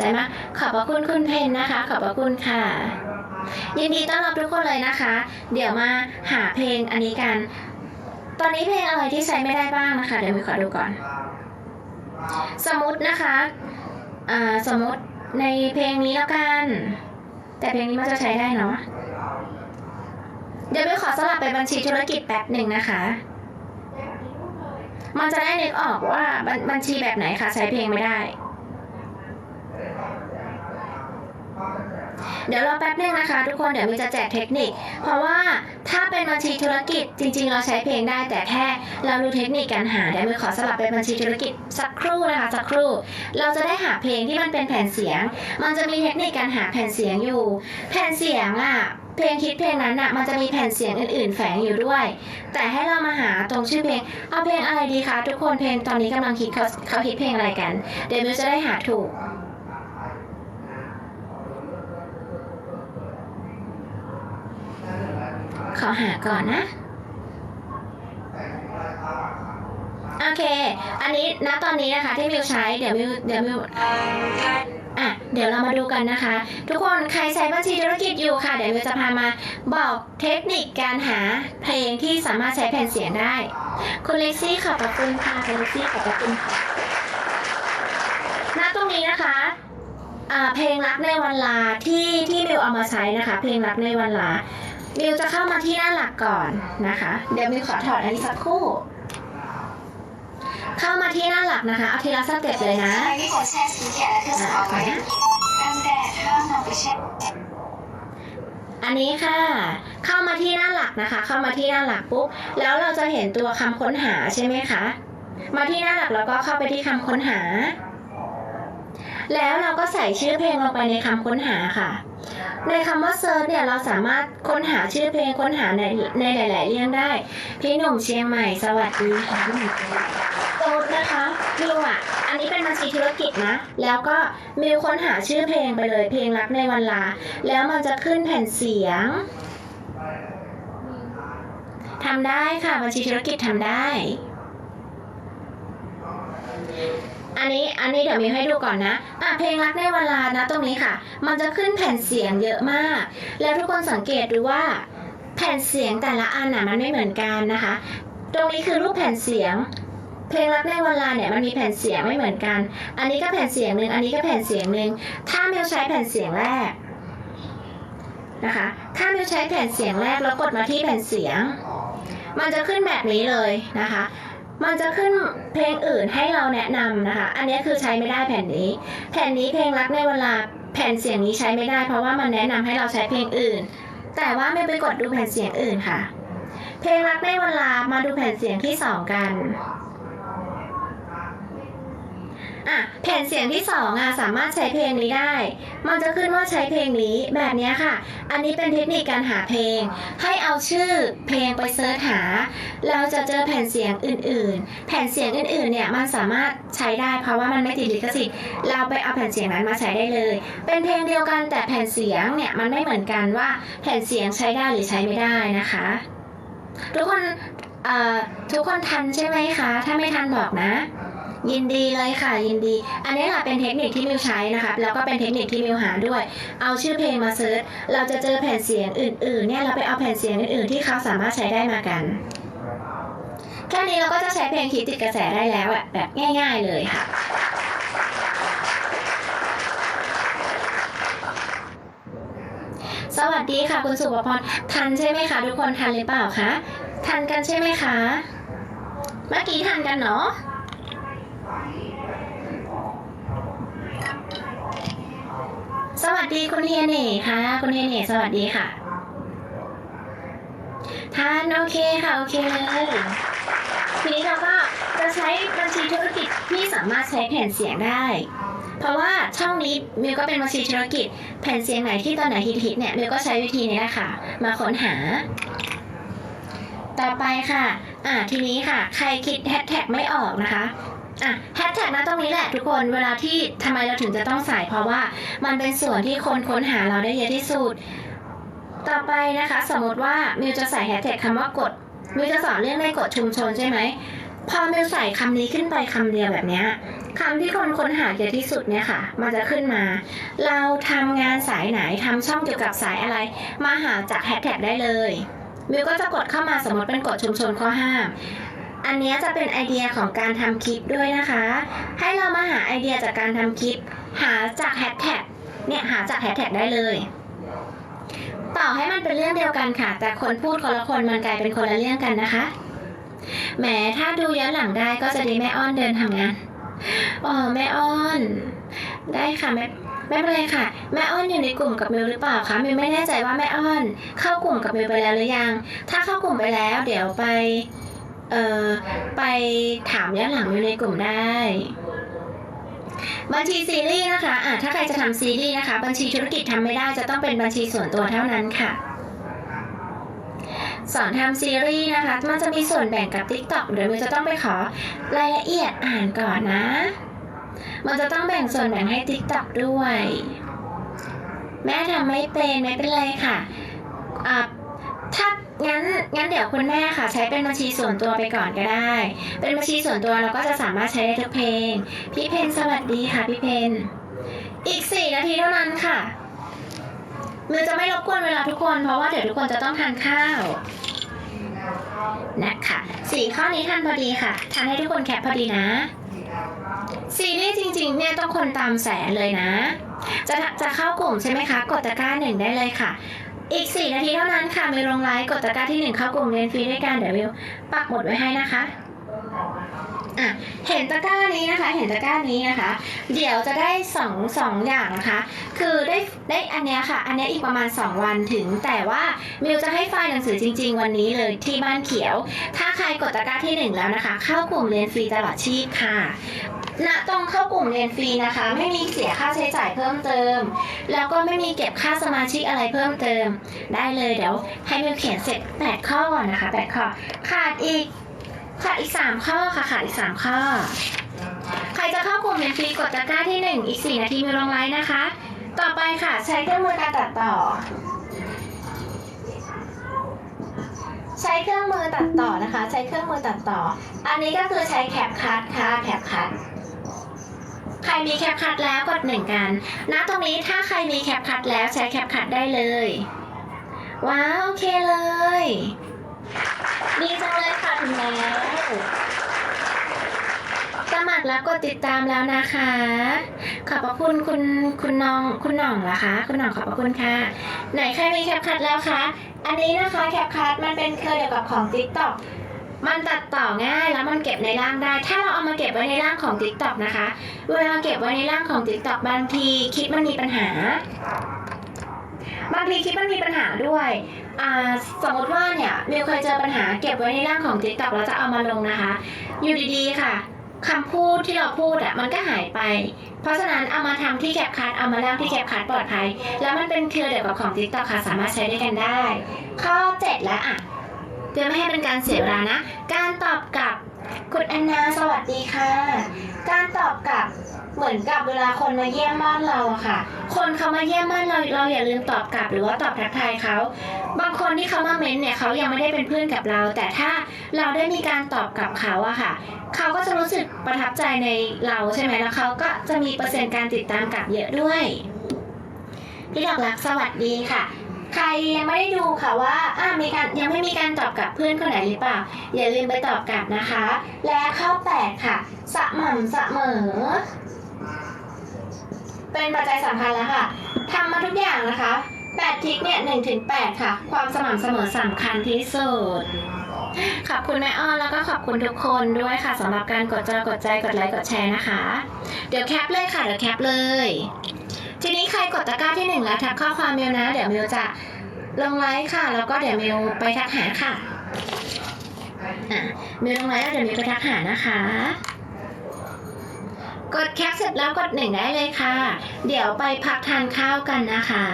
ใจมาก ขอบพระคุณคุณเพนนะคะ ขอบพระคุณค่ะ ยินดีต้อนรับทุกคนเลยนะคะ เดี๋ยวมาหาเพลงอันนี้กัน ตอนนี้เพลงอะไรที่ใช้ไม่ได้บ้างนะคะ เดี๋ยวมีขอดูก่อน สมมตินะคะสมมติในเพลงนี้แล้วกัน แต่เพลงนี้มันจะใช้ได้เนาะเดี๋ยวไปขอสลับไปบัญชีธุรกิจแป๊บหนึ่งนะคะ มันจะได้นึกออกว่าบัญชีแบบไหนคะใช้เพลงไม่ได้ เดี๋ยวรอแป๊บนึงนะคะ ทุกคนเดี๋ยวมีจะแจกเทคนิค เพราะว่าถ้าเป็นบัญชีธุรกิจจริง ๆ เราใช้เพลงได้แต่แค่เรารู้เทคนิคการหาเดี๋ยวมีขอสลับไปบัญชีธุรกิจสักครู่นะคะสักครู่ เราจะได้หาเพลงที่มันเป็นแผ่นเสียง มันจะมีเทคนิคการหาแผ่นเสียงอยู่ แผ่นเสียงอะเพลงคิดเพลงนั้นอะมันจะมีแผ่นเสียงอื่น ๆ แฝงอยู่ด้วย แต่ให้เรามาหาตรงชื่อเพลง เอาเพลงอะไรดีคะทุกคนเพลงตอนนี้กำลังคิดเขาเขาคิดเพลงอะไรกัน เดี๋ยวมิวจะได้หาถูก ขอหาก่อนนะ โอเค อันนี้ณตอนนี้นะคะที่มิวใช้เดี๋ยวมิวเดี๋ยวมิวอะเดี๋ยวเรามาดูกันนะคะ ทุกคนใครใช้บัญชีธุรกิจอยู่ค่ะ เดี๋ยวมิวจะพามาบอกเทคนิคการหาเพลงที่สามารถใช้แผ่นเสียงได้ คุณเล็กซี่ขอบพระคุณค่ะคุณเล็กซี่ขอบพระคุณค่ะณตรงนี้นะคะอ่าเพลงรักในวันลาที่ที่มิวเอามาใช้นะคะ เพลงรักในวันลา มิวจะเข้ามาที่หน้าหลักก่อนนะคะ เดี๋ยวมิวขอถอดอันนี้สักครู่ เข้ามาที่หน้าหลักนะคะ เอาทีละสเต็ปเลยนะใช้วิธีแช่สีแขนและเครื่องสำอางไว้กันแดดห้ามนำไปแช่อันนี้ค่ะ เข้ามาที่หน้าหลักนะคะ เข้ามาที่หน้าหลักปุ๊บ แล้วเราจะเห็นตัวคำค้นหาใช่ไหมคะ มาที่หน้าหลักแล้วก็เข้าไปที่คำค้นหา แล้วเราก็ใส่ชื่อเพลงลงไปในคำค้นหาค่ะ ในคำว่าเซิร์ชเนี่ยเราสามารถค้นหาชื่อเพลงค้นหาในในหลาย ๆ เรื่องได้ พี่หนุ่มเชียงใหม่สวัสดีค่ะพี่หนุ่มเชียงใหม่สมมตินะคะมิวอะ อันนี้เป็นบัญชีธุรกิจนะ แล้วก็มิวค้นหาชื่อเพลงไปเลยเพลงรักในวันลา แล้วมันจะขึ้นแผ่นเสียงทำได้ค่ะบัญชีธุรกิจทำได้ อันนี้อันนี้เดี๋ยวมีให้ดูก่อนนะอะเพลงรักในเวลานะตรงนี้ค่ะ มันจะขึ้นแผ่นเสียงเยอะมาก แล้วทุกคนสังเกตดูว่าแผ่นเสียงแต่ละอันน่ะมันไม่เหมือนกันนะคะ ตรงนี้คือรูปแผ่นเสียง เพลงรักในเวลาเนี่ยมันมีแผ่นเสียงไม่เหมือนกัน อันนี้ก็แผ่นเสียงหนึ่งอันนี้ก็แผ่นเสียงหนึ่งถ้าเมิวใช้แผ่นเสียงแรกนะคะ ถ้าเมิวใช้แผ่นเสียงแรกแล้วกดมาที่แผ่นเสียง มันจะขึ้นแบบนี้เลยนะคะ มันจะขึ้นเพลงอื่นให้เราแนะนำนะคะ อันนี้คือใช้ไม่ได้แผ่นนี้ แผ่นนี้เพลงรักในเวลาแผ่นเสียงนี้ใช้ไม่ได้ เพราะว่ามันแนะนำให้เราใช้เพลงอื่น แต่ว่าไม่ไปกดดูแผ่นเสียงอื่นค่ะ เพลงรักในเวลามาดูแผ่นเสียงที่สองกัน อะแผ่นเสียงที่สองอะสามารถใช้เพลงนี้ได้ มันจะขึ้นว่าใช้เพลงนี้แบบนี้ค่ะ อันนี้เป็นเทคนิคการหาเพลง ให้เอาชื่อเพลงไปเสิร์ชหา เราจะเจอแผ่นเสียงอื่น ๆ แผ่นเสียงอื่น ๆ เนี่ยมันสามารถใช้ได้เพราะว่ามันไม่ติดลิขสิทธิ์ เราไปเอาแผ่นเสียงนั้นมาใช้ได้เลย เป็นเพลงเดียวกันแต่แผ่นเสียงเนี่ยมันไม่เหมือนกันว่าแผ่นเสียงใช้ได้หรือใช้ไม่ได้นะคะ ทุกคนทุกคนทันใช่ไหมคะ ถ้าไม่ทันบอกนะ ยินดีเลยค่ะยินดี อันนี้แหละเป็นเทคนิคที่มิวใช้นะคะแล้วก็เป็นเทคนิคที่มิวหาด้วย เอาชื่อเพลงมาเซิร์ชเราจะเจอแผ่นเสียงอื่นๆเนี่ยเราไปเอาแผ่นเสียงอื่นๆที่เขาสามารถใช้ได้มากันแค่นี้เราก็จะใช้เพลงคิดติดกระแสได้แล้วแบบง่าย ๆเลยค่ะสวัสดีค่ะคุณสุภพรทันใช่ไหมคะ ทุกคนทันหรือเปล่าคะ ทันกันใช่ไหมคะ เมื่อกี้ทันกันเนาะ สวัสดีคุณเฮียเน่ค่ะ คุณเฮียเน่สวัสดีค่ะทานโอเคค่ะ โอเคเลยทีนี้เราก็จะใช้บัญชีธุรกิจที่สามารถใช้แผ่นเสียงได้ เพราะว่าช่องนี้มิวก็เป็นบัญชีธุรกิจ แผ่นเสียงไหนที่ตอนไหนฮิตๆเนี่ยมิวก็ใช้วิธีนี้แหละค่ะ มาค้นหา ต่อไปค่ะ อ่าทีนี้ค่ะ ใครคิดแฮชแท็กไม่ออกนะคะ อะแฮชแท็กนะตรงนี้แหละทุกคนเวลาที่ทำไมเราถึงจะต้องใส่เพราะว่ามันเป็นส่วนที่คนค้นหาเราได้เยอะที่สุด ต่อไปนะคะ สมมติว่ามิวจะใส่แฮชแท็กคำว่ากดมิวจะสอนเรื่องในกฎชุมชนใช่ไหมพอมิวใส่คำนี้ขึ้นไปคำเดียวแบบเนี้ยคำที่คนค้นหาเยอะที่สุดเนี่ยค่ะ มันจะขึ้นมา เราทำงานสายไหนทำช่องเกี่ยวกับสายอะไร มาหาจากแฮชแท็กได้เลยมิวก็จะกดเข้ามาสมมติเป็นกฎชุมชนข้อห้าม อันนี้จะเป็นไอเดียของการทำคลิปด้วยนะคะ ให้เรามาหาไอเดียจากการทำคลิป หาจากแฮชแท็กเนี่ยหาจากแฮชแท็กได้เลย ต่อให้มันเป็นเรื่องเดียวกันค่ะ แต่คนพูดคนละคนมันกลายเป็นคนละเรื่องกันนะคะแหมถ้าดูย้อนหลังได้ก็จะดีแม่อ้อนเดินทำงานอ๋อแม่อ้อน ได้ค่ะแม่ไม่เป็นไรค่ะ แม่อ้อนอยู่ในกลุ่มกับมิวหรือเปล่าคะมิวไม่แน่ใจว่าแม่อ้อน เข้ากลุ่มกับมิวไปแล้วหรือยัง ถ้าเข้ากลุ่มไปแล้ว เดี๋ยวไป เอ่อไปถามย้อนหลังมิวในกลุ่มได้บัญชีซีรีส์นะคะะถ้าใครจะทำซีรีส์นะคะ บัญชีธุรกิจทำไม่ได้จะต้องเป็นบัญชีส่วนตัวเท่านั้นค่ะ สอนทำซีรีส์นะคะ มันจะมีส่วนแบ่งกับ TikTok เดี๋ยวมิวจะต้องไปขอรายละเอียดอ่านก่อนนะ มันจะต้องแบ่งส่วนแบ่งให้ TikTok ด้วย แม่ทำไม่เป็นไม่เป็นไรค่ะอะถ้า งั้นงั้นเดี๋ยวคุณแม่ค่ะ ใช้เป็นบัญชีส่วนตัวไปก่อนก็ได้ เป็นบัญชีส่วนตัวเราก็จะสามารถใช้ได้ทุกเพลง พี่เพนสวัสดีค่ะพี่เพนอีกสี่นาทีเท่านั้นค่ะมือจะไม่รบกวนเวลาทุกคน เพราะว่าเดี๋ยวทุกคนจะต้องทานข้าวนะคะสี่ข้อนี้ทันพอดีค่ะทานให้ทุกคนแคปพอดีนะซีรีส์จริงๆเนี่ยต้องคนตามแสนเลยนะ จะจะเข้ากลุ่มใช่ไหมคะ กดตะกร้าหนึ่งได้เลยค่ะ อีก 4 นาทีเท่านั้นค่ะ มีลงไลฟ์กดตะกร้าที่ 1 เข้ากลุ่มเรียนฟรีด้วยกันเดี๋ยววิวปักหมดไว้ให้นะคะอะเห็นตะกร้านี้นะคะ เห็นตะกร้านี้นะคะ เดี๋ยวจะได้สองสองอย่างนะคะ คือได้ได้อันเนี้ยค่ะ อันเนี้ยอีกประมาณ 2 วันถึง แต่ว่ามิวจะให้ไฟล์หนังสือจริง ๆ วันนี้เลยที่บ้านเขียว ถ้าใครกดตะกร้าที่ 1 แล้วนะคะ เข้ากลุ่มเรียนฟรีตลอดชีพค่ะ ณตรงเข้ากลุ่มเรียนฟรีนะคะ ไม่มีเสียค่าใช้จ่ายเพิ่มเติม แล้วก็ไม่มีเก็บค่าสมาชิกอะไรเพิ่มเติม ได้เลยเดี๋ยวให้มิวเขียนเสร็จ 8 ข้อก่อนนะคะ 8 ข้อ ขาดอีกขาดอีก 3 ข้อค่ะขาดอีก 3 ข้อ ใครจะเข้ากลุ่มเรียนฟรีกดตะกร้าที่ 1 อีก 4 นาทีมิวลงไลน์นะคะ ต่อไปค่ะใช้เครื่องมือการตัดต่อใช้เครื่องมือตัดต่อนะคะ ใช้เครื่องมือตัดต่อ อันนี้ก็คือใช้แคปคัทค่ะแคปคัท ใครมีแคปคัทแล้วกดหนึ่งกันณตรงนี้ถ้าใครมีแคปคัทแล้วใช้แคปคัทได้เลย ว้าวโอเคเลย ดีจังเลยค่ะถึงแล้วสมัครแล้วกดติดตามแล้วนะคะ ขอบพระคุณคุณคุณน้องคุณหน่องเหรอคะ คุณหน่องขอบพระคุณค่ะ ไหนใครมีแคปคัทแล้วคะ อันนี้นะคะแคปคัทมันเป็นเครือเดียวกับของ TikTok มันตัดต่อง่ายแล้วมันเก็บในร่างได้ ถ้าเราเอามาเก็บไว้ในร่างของ TikTok นะคะ เวลาเก็บไว้ในร่างของ TikTok บางทีคลิปมันมีปัญหา บางทีคลิปมันมีปัญหาด้วย สมมติว่าเนี่ยมิวเคยเจอปัญหาเก็บไว้ในร่างของ TikTok แล้วจะเอามาลงนะคะ อยู่ดีๆค่ะคำพูดที่เราพูดอะมันก็หายไป เพราะฉะนั้นเอามาทำที่แคปคัทเอามาล่างที่แคปคัทปลอดภัย แล้วมันเป็นเครือเดียวกับของ TikTok ค่ะ สามารถใช้ด้วยกันได้ ข้อ 7 แล้วอะ เพื่อไม่ให้เป็นการเสียเวลานะ การตอบกลับคุณแอนนาสวัสดีค่ะ การตอบกลับเหมือนกับเวลาคนมาเยี่ยมบ้านเราอะค่ะ คนเขามาเยี่ยมบ้านเราเราอย่าลืมตอบกลับหรือว่าตอบทักทายเขา บางคนที่เขามาเม้นเนี่ยเขายังไม่ได้เป็นเพื่อนกับเรา แต่ถ้าเราได้มีการตอบกลับเขาอะค่ะ เขาก็จะรู้สึกประทับใจในเราใช่ไหมแล้วเขาก็จะมีเปอร์เซ็นต์การติดตามกลับเยอะด้วยพี่ดอกรักสวัสดีค่ะ ใครยังไม่ได้ดูค่ะว่าอ่ามีการยังไม่มีการตอบกลับเพื่อนคนไหนหรือเปล่า อย่าลืมไปตอบกลับนะคะ และข้อแปดค่ะ สม่ำเสมอ เป็นปัจจัยสำคัญแล้วค่ะทำมาทุกอย่างนะคะแปดทิกเนี่ยหนึ่งถึงแปดค่ะ ความสม่ำเสมอสำคัญที่สุดขอบคุณแม่อ้อนแล้วก็ขอบคุณทุกคนด้วยค่ะสำหรับการกดจอกดใจกดไลค์กดแชร์นะคะ เดี๋ยวแคปเลยค่ะ เดี๋ยวแคปเลย ทีนี้ใครกดตะกร้าที่หนึ่งแล้วทักข้อความเมิวนะ เดี๋ยวเมิวจะลงไลค์ค่ะ แล้วก็เดี๋ยวเมิวไปทักหาค่ะอะมิวลงไลค์แล้วเดี๋ยวเมิวไปทักหานะคะ กดแคปเสร็จแล้วกดหนึ่งได้เลยค่ะ เดี๋ยวไปพักทานข้าวกันนะคะ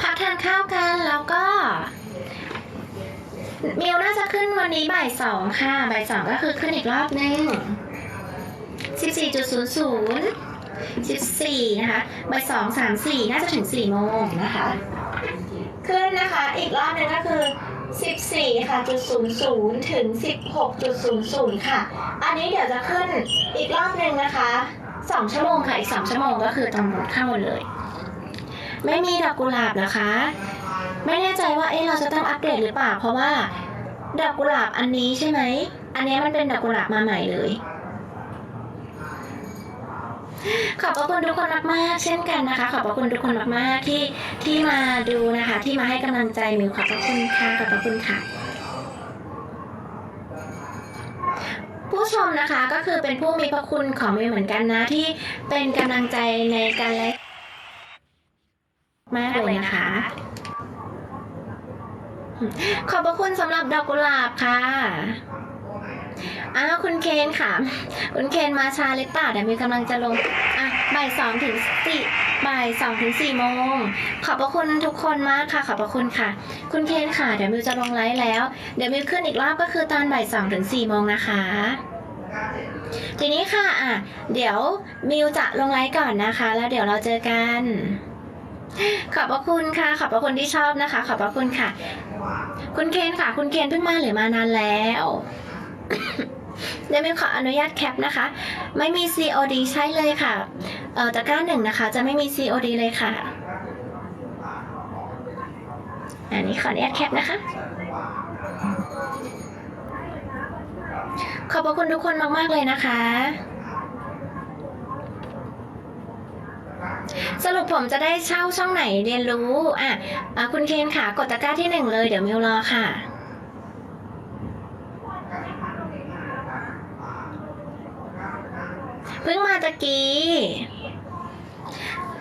พักทานข้าวกันแล้วก็ มิวน่าจะขึ้นวันนี้บ่ายสองค่ะ บ่ายสองก็คือขึ้นอีกรอบนึงสิบสี่จุดศูนย์ศูนย์สิบสี่นะคะบ่ายสองสามสี่น่าจะถึงสี่โมงนะคะ ขึ้นนะคะ อีกรอบนึงก็คือ14ค่ะจุด00ถึง16.00ค่ะ อันนี้เดี๋ยวจะขึ้นอีกรอบหนึ่งนะคะ2ชั่วโมงค่ะ อีก2ชั่วโมงก็คือตอนหมดเข้าเลย ไม่มีดอกกุหลาบเหรอคะ ไม่แน่ใจว่าเอ๊ะเราจะต้องอัปเดตหรือเปล่า เพราะว่าดอกกุหลาบอันนี้ใช่ไหม อันนี้มันเป็นดอกกุหลาบมาใหม่เลย ขอบพระคุณทุกคนมากๆเช่นกันนะคะ ขอบพระคุณทุกคนมากๆที่ที่มาดูนะคะ ที่มาให้กำลังใจมิวขอบพระคุณค่ะขอบพระคุณค่ะผู้ชมนะคะก็คือเป็นผู้มีพระคุณของมิวเหมือนกันนะที่เป็นกำลังใจในการไลฟ์มากเลยนะคะ ขอบพระคุณสำหรับดอกกุหลาบค่ะอ้าวคุณเคนค่ะ คุณเคนมาช้าหรือเปล่าเดี๋ยวมีกำลังจะลงอะบ่ายสองถึงสี่บ่ายสองถึงสี่โมง ขอบพระคุณทุกคนมากค่ะ ขอบพระคุณค่ะ คุณเคนค่ะ เดี๋ยวมิวจะลงไลฟ์แล้ว เดี๋ยวมิวขึ้นอีกรอบก็คือตอนบ่ายสองถึงสี่โมงนะคะ ทีนี้ค่ะอะ เดี๋ยวมิวจะลงไลฟ์ก่อนนะคะ แล้วเดี๋ยวเราเจอกัน ขอบพระคุณค่ะ ขอบพระคุณที่ชอบนะคะ ขอบพระคุณค่ะ คุณเคนค่ะ คุณเคนเพิ่งมาหรือมานานแล้วเดี๋ยวมิวขออนุญาตแคปนะคะ ไม่มี COD ใช่เลยค่ะ เอ่อตะกร้าหนึ่งนะคะ จะไม่มี COD เลยค่ะ อันนี้ขออนุญาตแคปนะคะ ขอบพระคุณทุกคนมาก ๆ เลยนะคะ สรุปผมจะได้เช่าช่องไหนเรียนรู้ อะอะคุณเคนค่ะ กดตะกร้าที่หนึ่งเลย เดี๋ยวมิวรอค่ะ เพิ่งมาตะกี้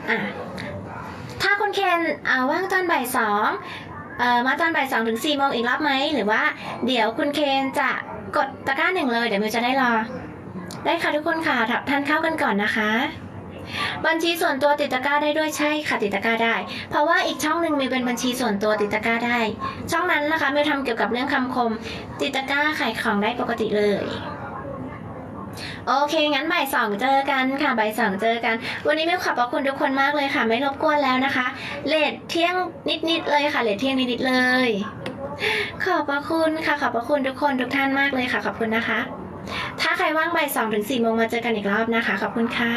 อะ ถ้าคุณเคนอ่าว่างตอนบ่ายสองเอ่อมาตอนบ่ายสองถึงสี่โมงอีกรอบไหม หรือว่า เดี๋ยวคุณเคนจะกดตะกร้าหนึ่งเลย เดี๋ยวมิวจะได้รอ ได้ค่ะทุกคนค่ะทับทานข้าวกันก่อนนะคะ บัญชีส่วนตัวติดตะกร้าได้ด้วยใช่ค่ะติดตะกร้าได้ เพราะว่าอีกช่องหนึ่งมีเป็นบัญชีส่วนตัวติดตะกร้าได้ ช่องนั้นนะคะมิวทำเกี่ยวกับเรื่องคำคม ติดตะกร้าขายของได้ปกติเลยโอเค งั้นบ่ายสองเจอกันค่ะบ่ายสองเจอกัน วันนี้มิวขอบพระคุณทุกคนมากเลยค่ะ ไม่รบกวนแล้วนะคะ เลทเที่ยงนิดๆเลยค่ะ เลทเที่ยงนิดๆเลย ขอบพระคุณค่ะ ขอบพระคุณทุกคนทุกท่านมากเลยค่ะ ขอบคุณนะคะ ถ้าใครว่างบ่ายสองถึงสี่โมงมาเจอกันอีกรอบนะคะ ขอบคุณค่ะ